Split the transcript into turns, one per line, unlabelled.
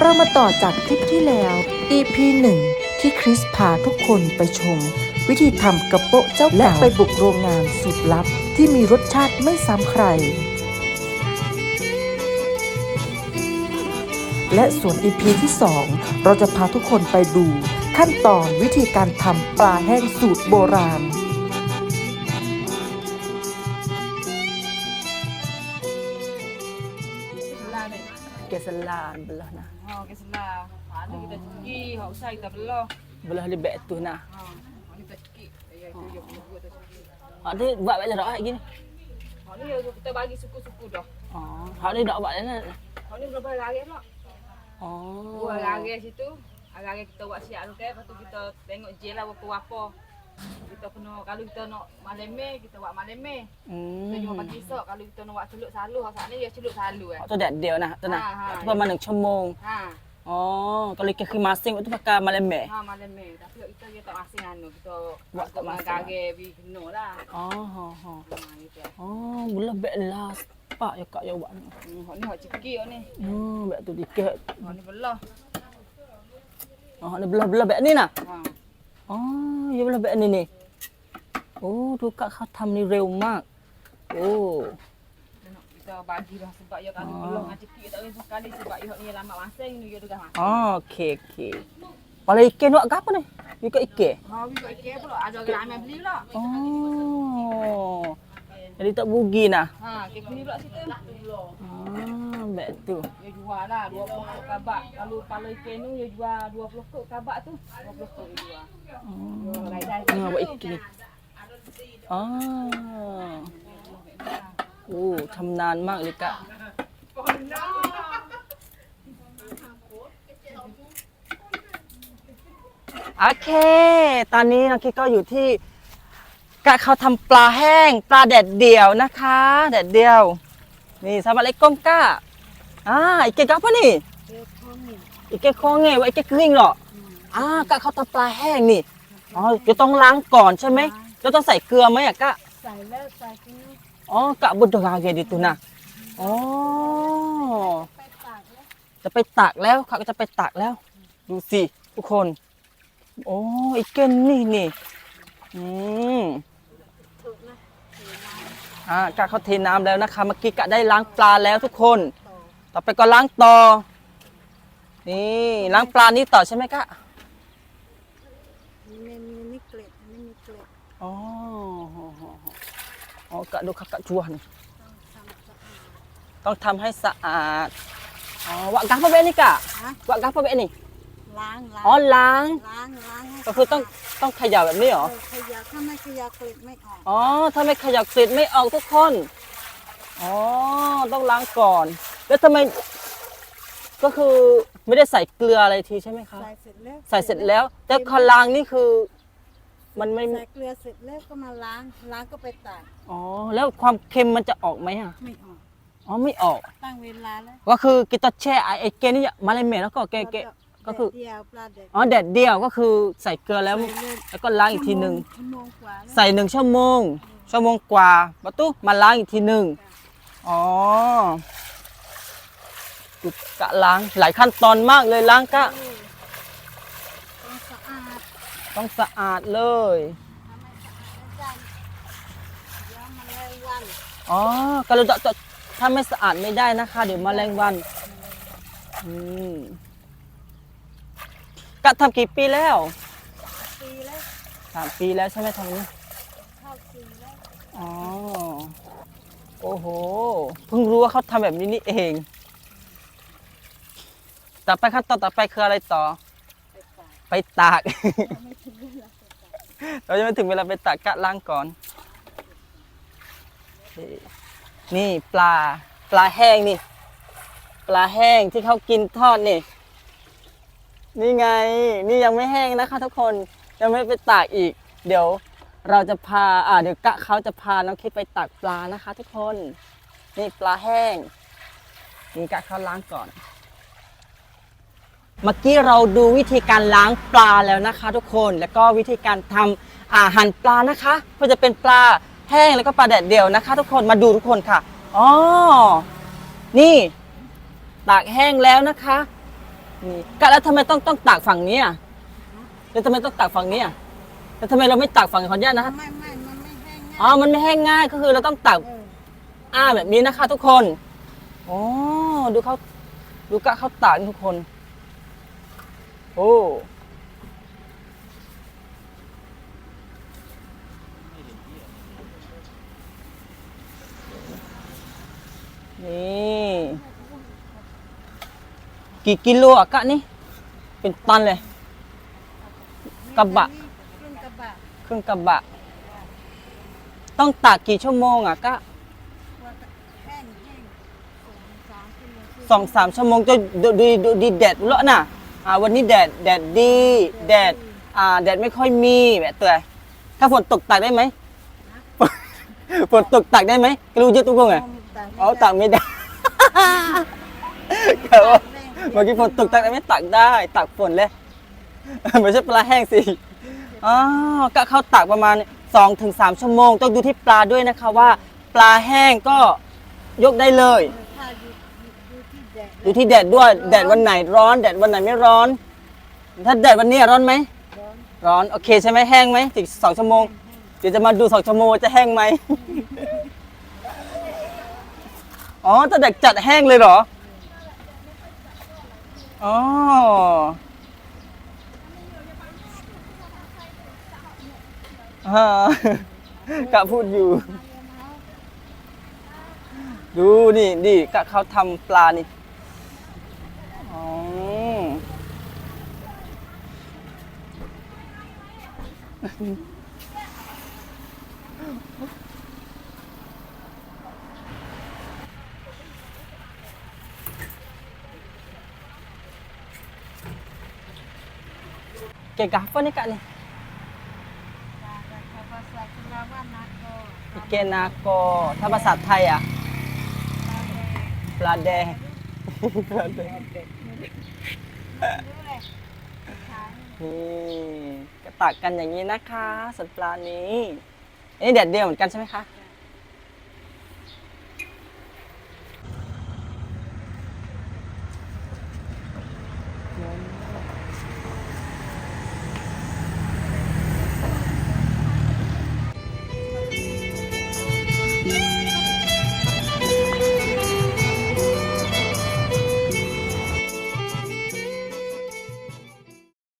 เรามาต่อจากคลิปที่แล้ว EP 1 ที่คริสพาทุกคนไปชม วิธีทำกระโปะเจ้าและไปบุกโรงงานสุดลับ ที่มีรสชาติไม่ซ้ำใคร และส่วน EP ที่ 2 เราจะพาทุกคนไปดู ขั้นตอนวิธีการทำปลาแห้งสูตรโบราณ
ni.
Keselan belah nah.
Ha, ke sebelah. Ha, ni kita cuci, hak usai kita belah.
Belah lebih tu nah.
Ha, kita cuci. Ya, itu dia punya buat tu cuci.
Hak ni buat balik dah gini.
Hak ni kita bagi suku-suku dah.
Oh, hak ni dak buat dah.
Hak ni berapa lari pula?
Oh.
Dua lari situ. Lari kita buat siap tu kan. Lepas tu kita tengok je lah berapa-apa kita kena kalau kita nak malam kita buat malam mai. Hmm. Kita
jumpa
pagi esok kalau kita nak buat celuk salu hak ni ya celuk salu eh.
Tu dak dia nah, tu nah.
Ha, ha,
tu mana cemong.
Ha.
Oh, kalau ikan kiri masing tu pakai malam meh?
Ha, malam meh. Tapi kita dia tak masing anu. Kita
buat tak masing.
Kita ah? bi kena lah.
Oh, ha, ha,
oh, oh.
Haa, oh, gula bek lah. Pak, ya kak, ya buat ni.
Hmm, ni hak cipiki ni.
Hmm, bek tu dikit.
Hak ni belah.
Oh, ni belah-belah bek ni lah.
Ha.
Oh, ya boleh buat ni ni. Oh, tu kat khatam ni real mak. Oh.
Kita bagi lah sebab ya kalau
oh.
belum ada ah. kik tak boleh sekali sebab ya ni lama masa ni ya dah masa.
Oh, okey okey. Malah ikan nak apa ni? You got ikan?
Ha, oh, we ikan pula. Ada orang ramai beli pula.
Oh. Jadi tak bugi lah.
Ha, kek beli pula cerita.
Ha. Baik tu.
Dia jual lah 20 kok kabak. Kalau kepala ikan tu dia jual 20 kok kabak tu. 20 kok dia jual.
Oh.
Jual lain-lain.
Ah, buat ikan. Ah. Oh, ชำนาญมากเลยกะ โอเค ตอนนี้น้องคิดก็อยู่ที่กะเขาทำปลาแห้ง ปลาแดดเดียวนะคะ แดดเดียว นี่สวัสดีก้มก้า อ่าอีกเกกับปะนี่อีกเกคองไงวะอีกเกกลิ้งเหรออ่ากะเขาทำปลาแห้งนี่อ๋อจะต้องล้างก่อนใช่ไหมจะต้องใส่เกลือไหมอะกะ
ใส่แล้วใส่กิน
อ๋อกะบุดรากดิตุนะอ๋อ
ไปตากแล้ว
จะไปตักแล้วเขาก็จะไปตักแล้ว ดูสิ ทุกคน โอ้อีกเกนนี่นี่อืม
ถูกนะ
อ่ากะเขาเทน้ำแล้วนะคะ เมื่อกี้กะได้ล้างปลาแล้วทุกคน ต่อไปก็ล้างต่อ นี่ล้างปลานี้ต่อใช่ไหมกะ
มีมีนี่เกล็ดไม่มีเกล็ด
อ๋ออ๋อกะดูค่ะกะจวน
ต้องทำสะอาด
ต้องทำให้สะอาดอ๋อวะกะพะเบนี่กะ
ฮะ
วะกะพะเบนี่
ล้างล้าง
อ๋อล้าง
ล้างล้างให้
ก็คือต้องต้องเขย่าแบบนี้เหรอ
เออขยะถ้าไม่ขยะเกล็ดไม่ออก
อ๋อถ้าไม่ขยับกริดไม่ออกทุกคนอ๋อต้องล้างก่อน แล้วทำไม ก็คือไม่ได้ใส่เกลืออะไรทีใช่ไหมคะ
ใส่เสร็จแล้ว
ใส่เสร็จแล้ว แต่คอล้างนี่คือ มันไม่
ใส่เกลือเสร็จแล้วก็มาล้าง ล้างก็ไปตาก
อ๋อ แล้วความเค็มมันจะออกไหมอะ
ไม่ออก
อ๋อ ไม่ออก
ตั้งเวลาแล้ว
ก็คือกิตาแช่ไอไอเกนี่มาเลยเมแล้วก็เกเกก็คือ
แดดเดียวปลาแดด
อ๋อแดดเดียวก็คือใส่เกลือแล้ว
ใส่เลย
แล้วก็ล้างอีกทีหนึ่ง
ชั่วโมงกว่าแล้ว
ใส่หนึ่งชั่วโมง ชั่วโมงกว่าประตูมาล้างอีกทีหนึ่ง อ๋อ จุดกะล้างหลายขั้นตอนมากเลยล้างกะ
เออต้องสะอาด
ต้องสะอาดเลย
ถ้าไม่สะอาดแล้วกันเดี๋ยวมันเลยวัน
อ๋อก็เราจะถ้าไม่สะอาดไม่ได้นะคะ เดี๋ยวแมลงวันอืมกะทำกี่ปีแล้ว
ปีแล้ว
สามปีแล้วใช่ไหมทำนี้
เข้าปีแล้ว
อ๋อโอ้โหเพิ่งรู้ว่าเขาทำแบบนี้นี่เอง ต่อไปขั้นตอนต่อไปคืออะไรต่อ
ไปตาก
ไปตาก
ไม่ถึงเวลาไปตาก
เราจะไม่ถึงเวลาไปตักกะล้างก่อนนี่นี่ปลา ปลาแห้งนี่ ปลาแห้งที่เขากินทอดนี่ นี่ไง นี่ยังไม่แห้งนะคะทุกคน ยังไม่ไปตากอีก เดี๋ยวเราจะพา อ่า เดี๋ยวกะเขาจะพาน้องคิดไปตักปลานะคะ ทุกคน นี่ปลาแห้ง นี่กะเขาล้างก่อน เมื่อกี้เราดูวิธีการล้างปลาแล้วนะคะ ทุกคนแล้วก็วิธีการทำอาหารปลานะคะก็จะเป็นปลาแห้งแล้วก็ปลาแดดเดียวนะคะ ทุกคนมาดูทุกคนค่ะอ๋อนี่ตากแห้งแล้วนะคะนี่กะแล้วทำไมต้องต้องตากฝั่งนี้อะแล้วทำไมต้องตากฝั่งนี้อะแล้วทำไมเราไม่ตากฝั่งของย่านะ
ไม่ไม่มันไม่แห้ง
อ๋อมันไม่แห้งง่ายก็คือเราต้องตาก
เออ
อ้าแบบนี้นะคะ ทุกคนโอ้ดูเขาดูกะเขาตากนี่ทุกคน โอ้นี่กี่กิโลอะกะนี่ เป็นตันเลยกระบะ
เครื่องกระบะ
เครื่องกระบะ ต้องตากกี่ชั่วโมงอะกะ
ว่าแห้งแห้งสองสามชั่วโมง
สองสามชั่วโมงจะดูดูดูดีแดดเลาะน่ะ อ่าวันนี้แดดแดดดีแดดอ่าแดดไม่ค่อยมีแบบตัวถ้าฝนตกตากได้ไหมฝนตกตากได้ไหมกรู้เยอะตุ้งไงอ๋อตากไม่ได้เขาว่าเมื่อกี้ฝนตกตากได้ไหมตากได้ตากฝนเลยไม่ใช่ปลาแห้งสิอ๋อก็เข้าตากประมาณ2-3ถึง3ชั่วโมง ต้องดูที่ปลาด้วยนะคะว่า ปลาแห้งก็ยกได้เลย
ถ้า อยู่อยู่ที่แดด
ดูที่แดดด้วย แดดวันไหนร้อน แดดวันไหนไม่ร้อน ถ้าแดดวันนี้ร้อนไหม
ร้อน
ร้อนโอเคใช่ไหมแห้งไหมอีกสองชั่วโมง เดี๋ยวจะมาดูสองชั่วโมงว่าจะแห้งไหม อ๋อถ้าแดดจัดแห้งเลยเหรอ อ๋ออ่ากะพูดอยู่ ดูนี่นี่กะเขาทำปลานี่ อ๋อ Kayak apa nih kak nih?
ภาษาคุราว่
นี่ก็ตักกันอย่างนี้นะคะส่วนปลานี้อันนี้แดดเดียวเหมือนกันใช่ไหมคะ